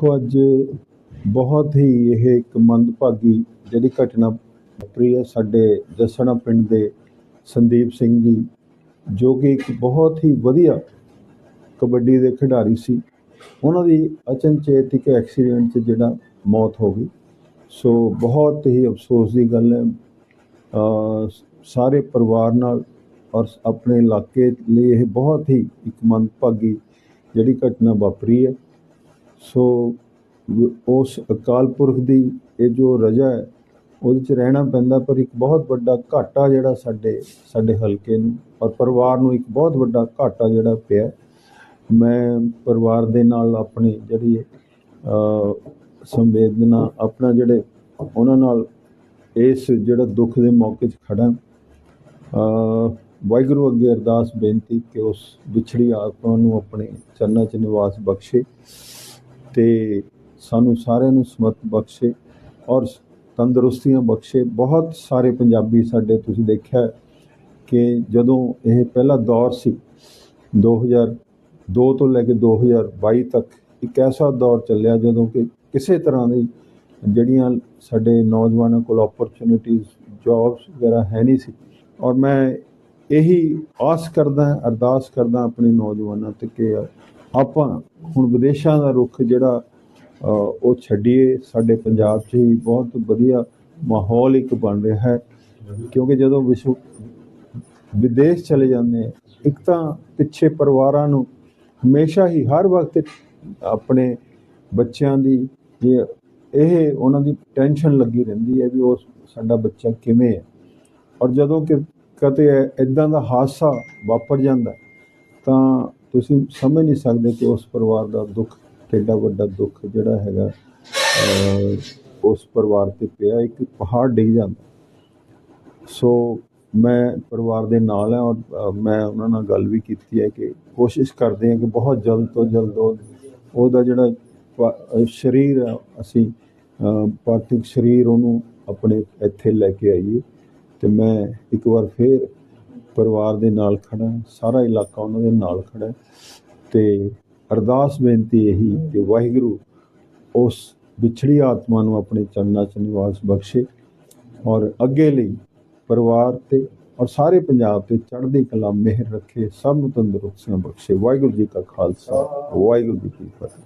ਦੇਖੋ, ਅੱਜ ਬਹੁਤ ਹੀ ਇਹ ਇੱਕ ਮੰਦਭਾਗੀ ਜਿਹੜੀ ਘਟਨਾ ਵਾਪਰੀ ਹੈ ਸਾਡੇ ਜਸਣਾ ਪਿੰਡ ਦੇ ਸੰਦੀਪ ਸਿੰਘ ਜੀ, ਜੋ ਕਿ ਇੱਕ ਬਹੁਤ ਹੀ ਵਧੀਆ ਕਬੱਡੀ ਦੇ ਖਿਡਾਰੀ ਸੀ। ਉਹਨਾਂ ਦੀ ਅਚਨਚੇਤ ਇੱਕ ਐਕਸੀਡੈਂਟ 'ਚ ਜਿਹੜਾ ਮੌਤ ਹੋ ਗਈ। ਸੋ ਬਹੁਤ ਹੀ ਅਫਸੋਸ ਦੀ ਗੱਲ ਹੈ। ਸਾਰੇ ਪਰਿਵਾਰ ਨਾਲ ਔਰ ਆਪਣੇ ਇਲਾਕੇ ਲਈ ਇਹ ਬਹੁਤ ਹੀ ਇੱਕ ਮੰਦਭਾਗੀ ਜਿਹੜੀ ਘਟਨਾ ਵਾਪਰੀ ਹੈ। ਸੋ ਉਸ ਅਕਾਲ ਪੁਰਖ ਦੀ ਇਹ ਜੋ ਰਜਾ ਹੈ, ਉਹਦੇ ਚ ਰਹਿਣਾ ਪੈਂਦਾ, ਪਰ ਇੱਕ ਬਹੁਤ ਵੱਡਾ ਘਾਟਾ ਜਿਹੜਾ ਸਾਡੇ ਸਾਡੇ ਹਲਕੇ ਨੂੰ ਔਰ ਪਰਿਵਾਰ ਨੂੰ ਇੱਕ ਬਹੁਤ ਵੱਡਾ ਘਾਟਾ ਜਿਹੜਾ ਪਿਆ। ਮੈਂ ਪਰਿਵਾਰ ਦੇ ਨਾਲ ਆਪਣੀ ਜਿਹੜੀ ਸੰਵੇਦਨਾ, ਆਪਣਾ ਜਿਹੜੇ ਉਹਨਾਂ ਨਾਲ ਇਸ ਜਿਹੜਾ ਦੁੱਖ ਦੇ ਮੌਕੇ 'ਚ ਖੜਾ। ਵਾਹਿਗੁਰੂ ਅੱਗੇ ਅਰਦਾਸ ਬੇਨਤੀ ਕਿ ਉਸ ਵਿਛੜੀ ਆਤਮਾ ਨੂੰ ਆਪਣੇ ਚਰਨਾਂ 'ਚ ਨਿਵਾਸ ਬਖਸ਼ੇ। ਤੇ ਸਾਨੂੰ ਸਾਰਿਆਂ ਨੂੰ ਸਮਤ ਬਖਸ਼ੇ ਔਰ ਤੰਦਰੁਸਤੀਆਂ ਬਖਸ਼ੇ। ਬਹੁਤ ਸਾਰੇ ਪੰਜਾਬੀ ਸਾਡੇ ਤੁਸੀਂ ਦੇਖਿਆ ਕਿ ਜਦੋਂ ਇਹ ਪਹਿਲਾ ਦੌਰ ਸੀ 2002 ਤੋਂ ਲੈ ਕੇ 2022 ਤੱਕ ਇੱਕ ਐਸਾ ਦੌਰ ਚੱਲਿਆ ਜਦੋਂ ਕਿ ਕਿਸੇ ਤਰ੍ਹਾਂ ਦੀ ਜਿਹੜੀਆਂ ਸਾਡੇ ਨੌਜਵਾਨਾਂ ਕੋਲ ਓਪਰਚੁਨਿਟੀਜ਼ ਜੌਬਸ ਵਗੈਰਾ ਹੈ ਨਹੀਂ ਸੀ। ਔਰ ਮੈਂ ਇਹੀ ਆਸ ਕਰਦਾ, ਅਰਦਾਸ ਕਰਦਾ ਆਪਣੇ ਨੌਜਵਾਨਾਂ ਤੇ ਕਿ ਆਪਾਂ ਹੁਣ ਵਿਦੇਸ਼ਾਂ ਦਾ ਰੁਖ ਜਿਹੜਾ ਉਹ ਛੱਡੀਏ, ਸਾਡੇ ਪੰਜਾਬ 'ਚ ਹੀ ਬਹੁਤ ਵਧੀਆ ਮਾਹੌਲ ਇੱਕ ਬਣ ਰਿਹਾ ਹੈ। ਕਿਉਂਕਿ ਜਦੋਂ ਵਿਸ਼ਵ, ਵਿਦੇਸ਼ ਚਲੇ ਜਾਂਦੇ ਇੱਕ ਤਾਂ ਪਿੱਛੇ ਪਰਿਵਾਰਾਂ ਨੂੰ ਹਮੇਸ਼ਾ ਹੀ ਹਰ ਵਕਤ ਆਪਣੇ ਬੱਚਿਆਂ ਦੀ ਇਹ ਇਹ ਉਹਨਾਂ ਦੀ ਟੈਨਸ਼ਨ ਲੱਗੀ ਰਹਿੰਦੀ ਹੈ ਵੀ ਉਹ ਸਾਡਾ ਬੱਚਾ ਕਿਵੇਂ ਹੈ। ਔਰ ਜਦੋਂ ਕਿ ਕਦੇ ਇਦਾਂ ਦਾ ਹਾਦਸਾ ਵਾਪਰ ਜਾਂਦਾ, ਤਾਂ ਤੁਸੀਂ ਸਮਝ ਨਹੀਂ ਸਕਦੇ ਕਿ ਉਸ ਪਰਿਵਾਰ ਦਾ ਦੁੱਖ ਕਿੰਨਾ ਵੱਡਾ ਦੁੱਖ ਜਿਹੜਾ ਹੈਗਾ ਉਸ ਪਰਿਵਾਰ ਤੇ ਪਿਆ, ਇੱਕ ਪਹਾੜ ਡਿੱਗ ਜਾਂਦਾ। ਸੋ ਮੈਂ ਪਰਿਵਾਰ ਦੇ ਨਾਲ ਹਾਂ ਔਰ ਮੈਂ ਉਹਨਾਂ ਨਾਲ ਗੱਲ ਵੀ ਕੀਤੀ ਹੈ ਕਿ ਕੋਸ਼ਿਸ਼ ਕਰਦੇ ਹਾਂ ਕਿ ਬਹੁਤ ਜਲਦ ਤੋਂ ਜਲਦ ਉਹ- ਉਹਦਾ ਜਿਹੜਾ ਸਰੀਰ ਹੈ ਅਸੀਂ ਪਾਰਥਿਵ ਸਰੀਰ ਉਹਨੂੰ ਆਪਣੇ ਇੱਥੇ ਲੈ ਕੇ ਆਈਏ। ਤੇ ਮੈਂ ਇੱਕ ਵਾਰ ਫੇਰ ਪਰਿਵਾਰ ਦੇ ਨਾਲ ਖੜਾ ਸਾਰਾ ਇਲਾਕਾ ਉਹਨਾਂ ਦੇ ਨਾਲ ਖੜਾ ਹੈ। ਤੇ ਅਰਦਾਸ ਬੇਨਤੀ ਇਹੀ ਕਿ ਵਾਹਿਗੁਰੂ ਉਸ ਵਿਛੜੀ ਆਤਮਾ ਨੂੰ ਆਪਣੇ ਚਰਨਾਂ 'ਚ ਨਿਵਾਸ ਬਖਸ਼ੇ ਔਰ ਅੱਗੇ ਲਈ ਪਰਿਵਾਰ ਤੇ ਔਰ ਸਾਰੇ ਪੰਜਾਬ ਤੇ ਚੜ੍ਹਦੀ ਕਲਾ ਮਿਹਰ ਰੱਖੇ, ਸਭ ਨੂੰ ਤੰਦਰੁਸਤੀਆਂ ਬਖਸ਼ੇ। ਵਾਹਿਗੁਰੂ ਜੀ ਕਾ ਖਾਲਸਾ, ਵਾਹਿਗੁਰੂ ਜੀ ਕੀ ਫਤਿਹ।